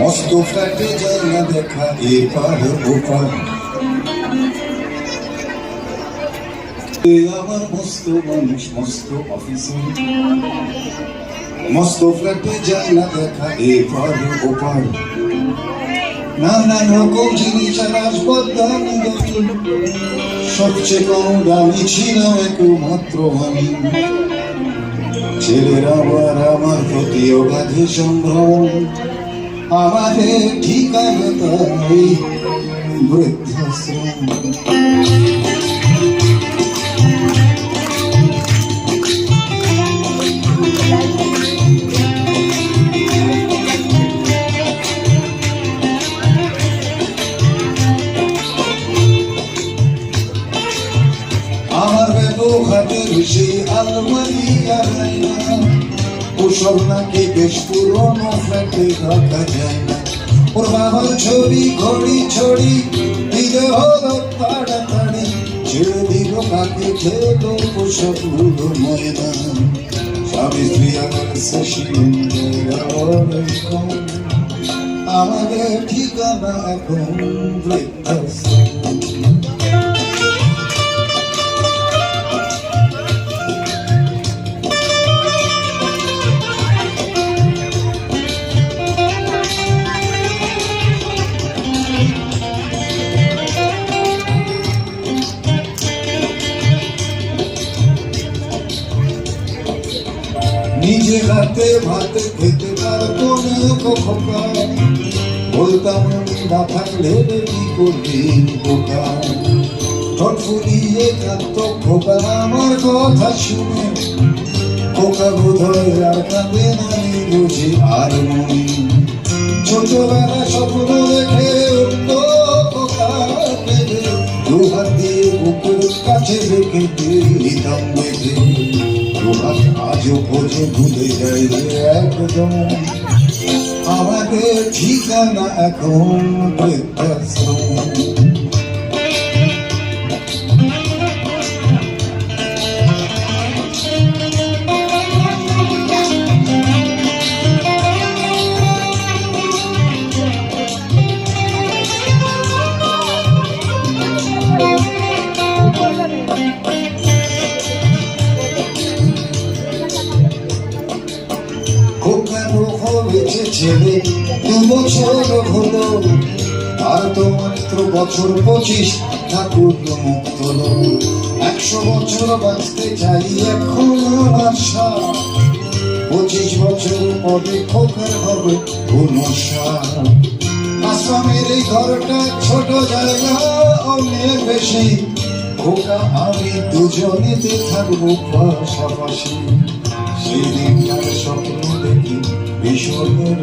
মস্ত ফ্ল্যাটে যায় না দেখা, এপার ওপার। এ আমার মস্ত মানুষ, মস্ত অফিসার মস্ত ফ্ল্যাটে যায় না দেখা, এপার ওপার। নানান রকম জিনিস আর আসবাবদানি দেখি সবচেয়ে কম দামি ছিল একমাত্র আমি। ছেলেরা আবার আমার প্রতি অগাধে সম্ভ্রম। আমাদের ঠিকানা তাই বৃদ্ধাশ্রম। আমার ব্যবহারের সেই আলমারি আর আয়না নাকি বেশ পুরনো ফ্ল্যাটে রাখা যায় না। ওর ছবি ঘড়ি ছড়ি দিলে তাড়াতাড়ি। ছেড়ে দিল কাকে খেলো ময়দান। স্বামী স্ত্রী আমার সেশন আমাদের ঠিকানা এখন বৃদ্ধাশ্রম নিজে হাতে ভাত খেতে পারতো না খোকা। বলতাম আমি না থাকলে কি করবি বোকা ঠোঁট কাঁদত খোকা, আমার কথা শুনে। খোকা আর কাঁদে না বুঝি আর মনে। ছোটবেলা স্বপ্ন দেখে খোকা দু হাত দিয়ে বুকের কাছে রেখে দিতাম বেঁধে। তোমার আজও ভুলে যাই একদম। আমাদের ঠিকানা এখন হয়েছে ছেলে দু বছর হলো আর তো মাত্র বছর পঁচিশ, ঠাকুর মুক্ত একশো বছর বাঁচতে চাই এখন পঁচিশ বছর পরে খোকার হবে আসামের এই ঘরটা ছোট জায়গা, অনেক বেশি। খোকা, আমি দুজনেতে থাকব পাশাপাশি। সেই দিনটার স্বপ্ন ভীষণের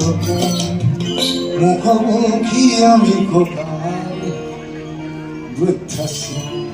মুখোমুখি আমি কোথায় বৃদ্ধাশ্রম।